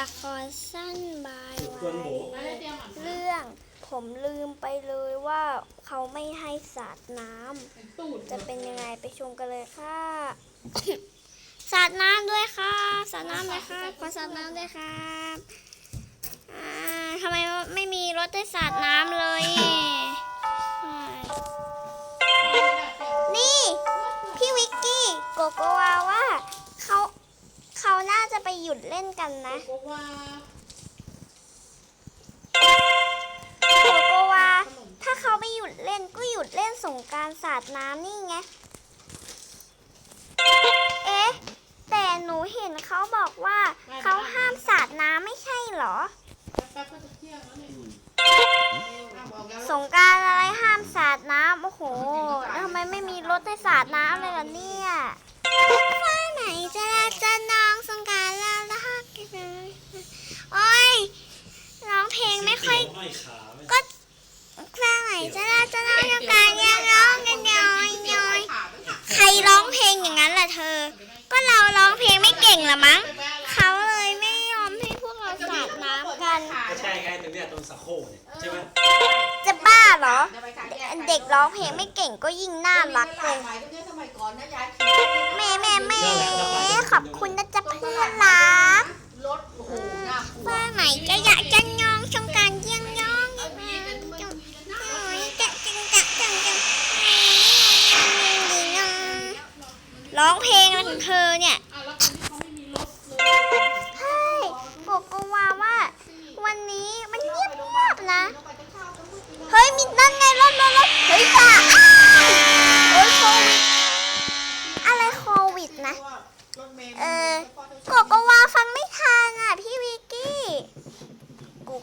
ละครสั้นบายส่วนหมูไว้เรื่อง ผมลืมไปเลยว่าเขาไม่ให้สาดน้ำจะเป็นยังไงไปชมกันเลยค่ะ สาดน้ำด้วยค่ะ สาดน้ำเลยค่ะขอสาดน้ำด้วยครับอ่าทำไมไม่มีรถได้สาดน้ำเลยอ่านี่ พี่วิกกี้โกโก หยุดเล่นกันนะก็ว่าโกโกวาถ้าเขาไม่หยุดเล่นก็หยุดเล่นสงกรารสาดน้ำนี่ไง เอ๊ะ แต่หนูเห็นเขาบอกว่าเขาห้ามสาดน้ำไม่ใช่เหรอแป๊บๆก็จะเที่ยงแล้วเนี่ยอ้าวบอกแล้วสงกรารอะไรห้ามสาดน้ำโอ้โหแล้วทำไมไม่มีรถให้สาดน้ำเลยล่ะเนี่ยว่าไหนจะลาจะน้องสง โอ้ยร้องเพลงไม่ค่อย ห้อยขาไหมก็ว่าไหนจะลาจะน้องสงกรารยังร้องกันย้อยย้อยใครร้องเพลงอย่างนั้นล่ะเธอ ก็เราร้องเพลงไม่เก่งละมั้งเขาเลยไม่ยอมให้พวกเราสาดน้ำกัน ก็ใช่ไงตรงเนี้ยตรงสะโคกเนี่ยใช่ไหมจะบ้าเหรอ เด็กร้องเพลงไม่เก่งก็ยิ่งน่ารักเลยสมัยก่อนนะยายแม่แม่แม่ขอบคุณนะจ๊ะเพื่อนรัก รถโอ้โหน่ากลัวว่าไหนจะอยากจะยองชงกรารเยี่ยงยองเออมีเป็นมันมีเป็นหน้าโอ้ยจะจังจังจังจังร้องเพลงอะไรของเธอเนี่ย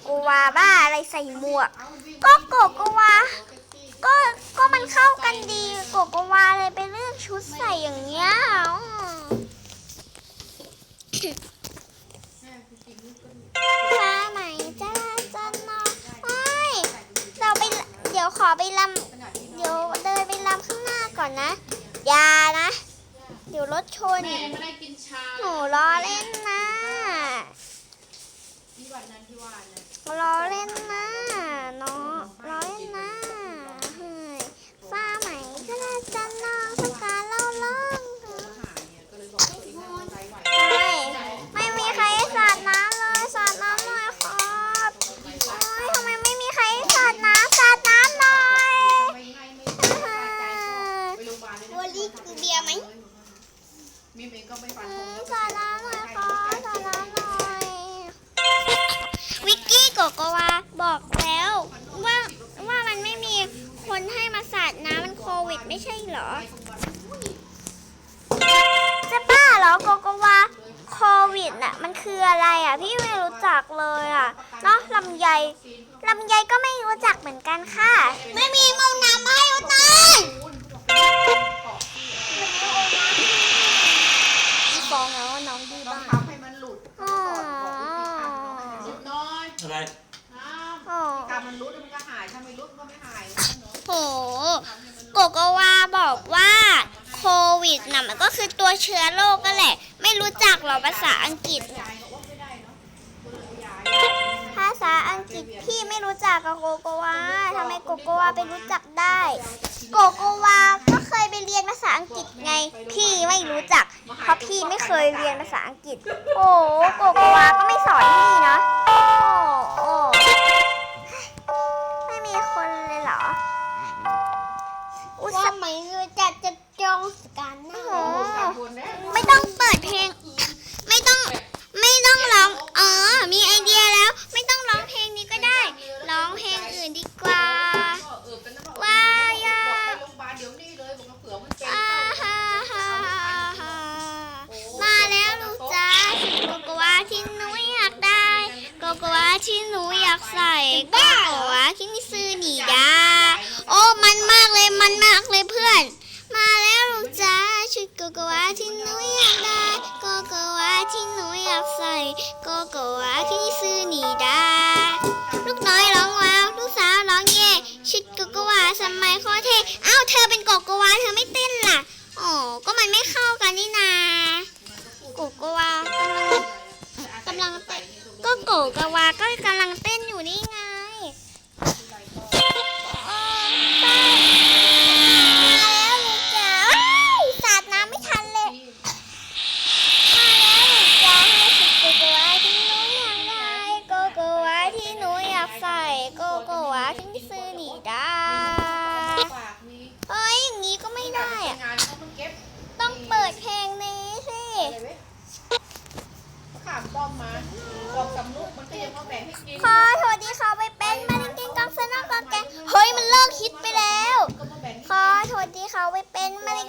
โกวาบ้าอะไรใส่หมวก ก็โกโกวา ก็ก็มันเข้ากันดีโกโกวาเลยไปเลือกชุดใส่อย่างเงี้ยอืมฟ้าไหมจ้าจ้านอเอ้ยเราไปเดี๋ยวขอไปลำเดี๋ยวเดินไปลำข้างหน้าก่อนนะอย่านะ เดี๋ยวรถชนหนูล้อเล่นนะที่วันนั้นที่ว่านะ ล้อเล่นนะน้อง โควิดน่ะมันคืออะไรอะ พี่ไม่รู้จักเลยอะเนาะลำไยลำไยก็ไม่รู้จักเหมือนกันค่ะ ไม่มีมองน้ำไม่อุตายฟ้องแล้วว่าน้องดื้อต้องบ้างทำให้มันหลุดอ๋อหลุดน้อยอะไรน้อ๋อำถ้ามันรุดมันก็หาย ถ้าไม่รุดมันก็ไม่หายนะเนาะโหโกโกวาบอกว่าโควิดน่ะมันก็คือตัวเชื้อโรคก็แหละ ไม่รู้จักหรอภาษาอังกฤษ ภาษาอังกฤษพี่ไม่รู้จักกับโกโกวาทำไมโกโกวาไปรู้จักได้ โกโกวาก็เคยไปเรียนภาษาอังกฤษไง พี่ไม่รู้จัก เพราะพี่ไม่เคยเรียนภาษาอังกฤษ โอ้โกโกวาก็ไม่ ใส่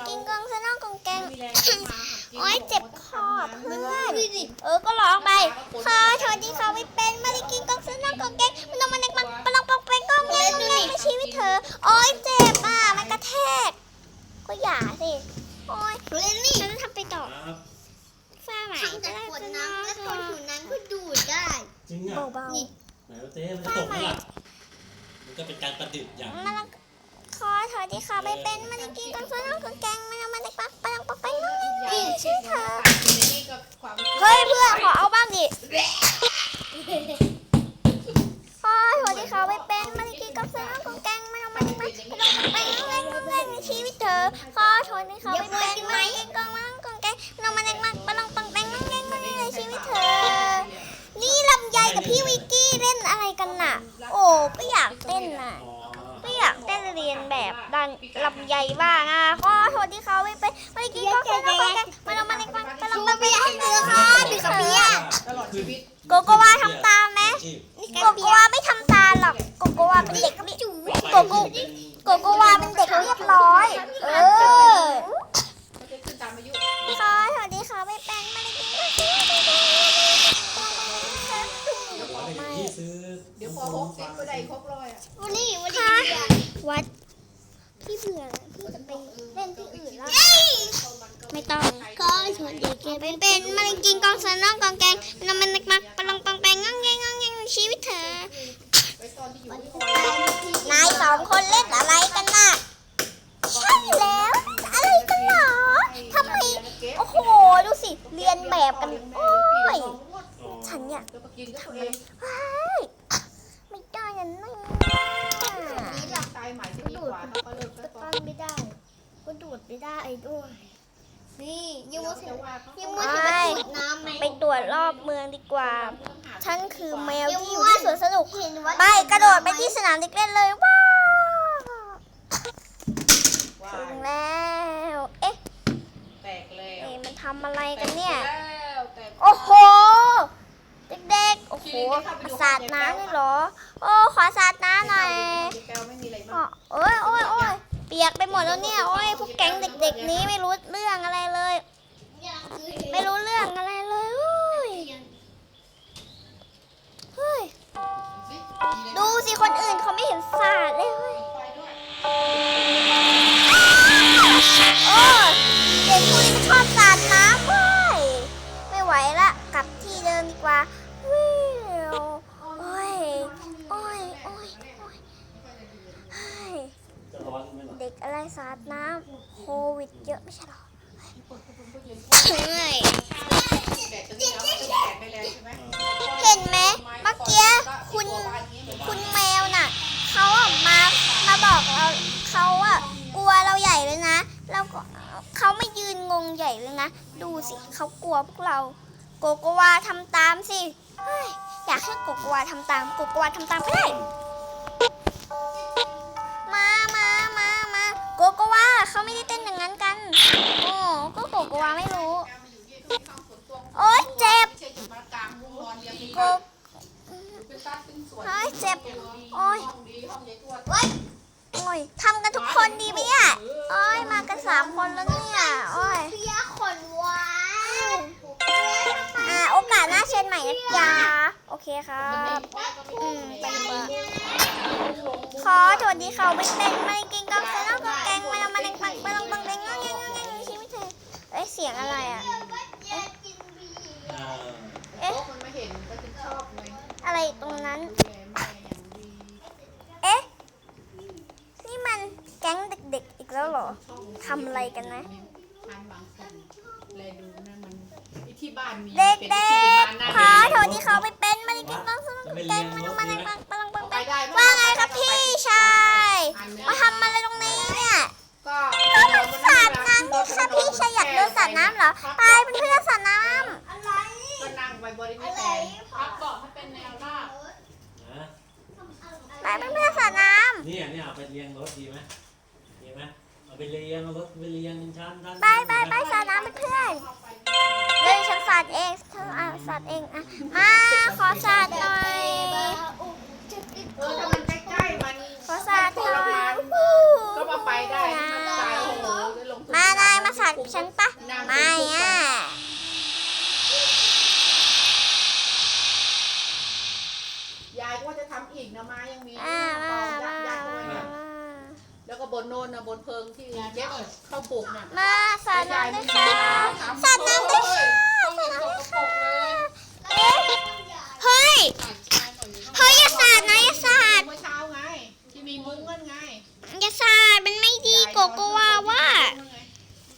กินกองสนองกองแกงมีแรงขึ้นมาโอ้ยเจ็บคอเพื่อนเออก็ร้องไปขอโทษที่เขาไปเป็นมาลิงกินกองสนองกองแกงมันต้องมาเน็กมันปลองปองไปกองแงงกองแงงในชีวิตเธอโอ้ยเจ็บอะมันกระแทก ก็อย่าสิโอ้ยเล่นนี่ฉันจะทำไปต่อครับฝ้าไหมทำจากขวดน้ำและคนผิวนั้นก็ดูดได้จริงอะเบานี่ไหนว่าเต้มันตกไหมล่ะมันก็เป็นการประดิษฐ์อย่าง ๆมันขอโทษที่เขาไปเป็นมาลิงกินกองสนองกองแกงมันเอามาเน็กมันปลองปองไปกองแงงในชีวิตเธอนี่ก็ความเฮ้ยเพื่อนขอเอาบ้างดิพ่อโทษที่เขาไปเป็นมาลิกีกับเสือของแกงไม่เอามาดิมันไม่ต้องไปเล่นเล่นในชีวิตเธอขอโทษที่เขาไปเป็นมาลิกีกองมังกองแกงไม่เอามาเล่นมันปลองปังแปงนั่งเล่นในชีวิตเธอ นี่ลำไยกับพี่วิกกี้เล่นอะไรกันน่ะ โอ้ก็อยากเต้นน่ะ อยากได้เรียนแบบดันลำไยบ้างอะขอโทษที่เขาไปเป็นมาลิกีกองเสือของแกงไม่เองมาเล่นมันปลองปังแปงนั่งเล่นในชีวิตเธอตลอดชีวิตโกโกวาทำตามไหมโกโกวาไม่ทำตามหรอกโกโกวาเป็นเด็กไม่จูโกโกโกโกวาเป็น เด็กเป็นเป็นมาเลยกินกองสนองกองแกงน้ำมันนักมักปลองปองแปงงงแงงงงแงในชีวิตเธอไว้ตอนที่อยู่ที่คนายสองคนเล่นอะไรกันน่ะใช่แล้วอะไรกันหรอทำไมโอ้โหดูสิเรียนแบบกันโอ้ยอ๋อฉันเนี่ยแล้วก็กินก็ตัวเองว้ายไม่ได้ยันนี่นี่หลับตายใหม่จะดีกว่าถ้าก็เลิกก็ก็ต้ตั้องงไม่ได้ก็ดูดไม่ได้ด้วย นี่ยังเดี๋ยวว่าจะว่าเขายังว่าจะไปดูดน้ำไหมไปตรวจรอบเมืองดีกว่า ฉันคือแมวยังที่อยู่ว่าที่สวนสนุกเห็นว่าไปกระโดดไปที่สนามเด็กเล่นเลยว้าวว่าถึงแล้ว เอ๊ะแตกแล้วเอ๊ะมันทำอะไรกันเนี่ยแล้วแตกโอ้โห เด็กๆ โอ้โหสาดน้ำเลยเหรอ โอ้ ขอสาดน้ำหน่อยแก้วไม่มีอะไรอ๋อมากโอ้ยโอ้ยโอ้ย เปียกไปหมดแล้วเนี่ยโอ้ยพวกแก๊งเด็ก ๆ นี้ไม่รู้เรื่องอะไรเลย ไม่รู้เรื่องอะไรเลยเฮ้ยเฮ้ยดูสิคนอื่นเขาไม่เห็นสาดเลยเฮ้ย งงใหญ่เลยนะ ดูสิเขากลัวพวกเรา โกโกวาทำตามสิอยากให้โกโกวาทำตาม โกโกวาทำตามก็ได้ มามามามาโกโกวาเขาไม่ได้เต้นอย่างนั้นกัน โอ้ก็โกโกวาไม่รู้ โอ๊ยเจ็บไม่ใช่จุดมากลางวงนอนเรียงโกเป็นตัดเป็นส่วนเฮ้ยเจ็บ โอ๊ยโอ้ยทำกันทุกคนดีไหมอะโอ้ยมากันสามคนแล้วเนี่ยโอ้ยเพีย ชิญใหม่นะจ๊ะโอเคครับอืมไปดีกว่าขอโทษดีเขาไม่เป็นไม่กินกองเซนอกกองแกงไม่เอามาเล่นปังปังปังเล่นงงงงงชีวิตเธอเอ้ยเสียงอะไรอะอ่าเอ๊ะมันไม่เห็นก็ถึงชอบไงอะไรตรงนั้นแม่แม่อย่างดีเอ๊ะนี่มันแก๊งเด็กๆอีกแล้วเหรอทำอะไรกันนะ ที่บ้านมีเด็กๆ ขอโทษที่เขาไม่เป็นมันกินบ้างซึ่งมันแกงมันมันปังปังปังปังว่าไงครับพี่ชายมาทำอะไรตรงนี้เนี่ยก็มันสาดน้ำนี่ค่ะพี่ชายอยากโดนสาดน้ำเหรอไปเป็นเพื่อนสาดน้ำอะไรก็นั่งไปบริเวณแทนพับเบาะให้เป็นแนวราบไปเป็นเพื่อนสาดน้ำเนี่ยเนี่ยไปเลี้ยงรถดีไหม ไหมเอาไปเรียงเอารถไปเรียงชั้นชั้นำไปไปไปสาดน้ำเป็นเพื่อนเฮ้ยฉันสาดเองฉันอะสาดเองอะมาขอสาดหน่อยเออถ้ามันใกล้ๆมันขอสาดหน่อยก็มาไปได้มันไกลโอ้โหได้ลงทุนมานายมาสาดฉันปะไม่อะยายก็ว่าจะทำอีกนะมายังมี อ่าต่มาอยัมา ดยัดเข้าไป มา นะแล้วก็ บนโน่นนะบนเพิงที่เย็บเข้าวปลูกน่ะมาสาดน้ำด้วยค่ะสาดน้ำด้วยค่ะต้องมีสกปรกเลยเฮ้ยอ่านชายหน่อยนี้เฮ้ยอย่าสาดนะอย่าสาดเมื่อเช้าไง ที่มีมุ้งกันไงอย่าสาดมันไม่ดีโกโกวาว่า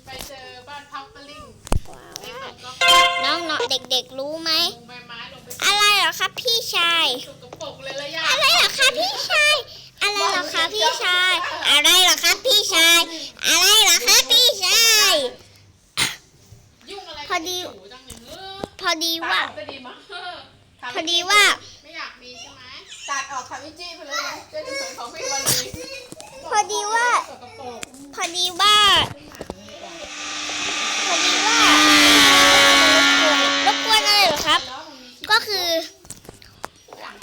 ไปเจอบ้านพักปะลิ่งเด็กๆก็น้องเนาะเด็กๆรู้ไหมลงใบไม้ลงไปอะไรเหรอครับพี่ชายสกปรกเลยละย่าอะไรเหรอคะพี่ชายอะไร เหรอคะพี่ชาย อะไรเหรอคะพี่ชาย อะไรเหรอคะพี่ชาย ยุ่งอะไรพอดี กับจูจังเลยเออพอดีว่าก็ดีมั้งเออพอดีว่า ไม่อยากมีใช่ไหมตัดออกคาวิจี้ไปเลยนะจะได้เหมือนของพี่วันนี้พอดีว่า สกปรก พอดีว่า พอดีว่ารบกวนอะไรเหรอครับ แล้วมันมี ก็คือ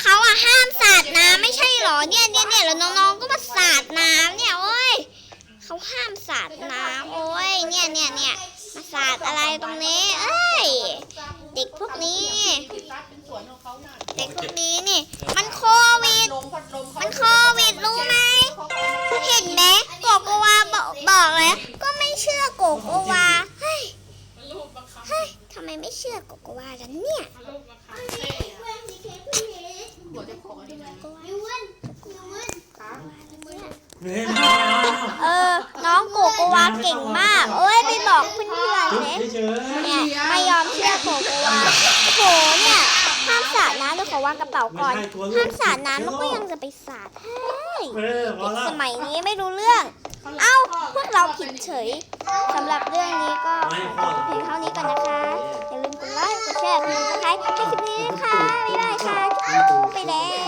เขาอะห้ามสาดน้ำไม่ใช่เหรอเนี่ยเนี่ยเนี่ยแล้วน้องๆก็มาสาดน้ำเนี่ยโอ้ยเขาห้ามสาดน้ำโอ้ยเนี่ยเนี่ยเนี่ยมาสาดอะไรตรงนี้ เอ้ย เด็กพวกนี้ ที่รัดเป็นสวนของ เขาน่ะเด็กพวกนี้นี่ มันโควิดลมพัดลมเขามันโควิดรู้ไหม เห็นไหมโกโกวาบอกบอกเลยก็ไม่เชื่อโกโกวา เฮ้ยมันรูปบังคับเฮ้ยทำไมไม่เชื่อโกโกวากันเนี่ยมันรูปบังคับเท่อะหัวจะของอันนี้ไงเนี่ยเออ น้องโกโกวาเก่งมากโอ้ยไปบอกเพื่อนๆเลยเฉยเนี่ยไม่ยอมเชื่อโกโกวาโหเนี่ย ห้ามสาดน้ำเดี๋ยวขอวางกระเป๋าไม่ก่อนใช่ตัวลูห้ากมสาดน้ำแล้วก็ยังจะไปสาดเฮ้ยเออพอเด็กละสมัยนี้ไม่รู้เรื่อง เอ้าพวกเราผิดเฉยสำหรับเรื่องนี้ก็ไม่ขพ่ออจบเพียงเท่านี้ก่อนนะคะ อย่าลืมกดไลค์ กดแชร์กดซับสไครต์ให้คลิปนี้ด้วยค่ะบ๊ายบายค่ะไปแล้ว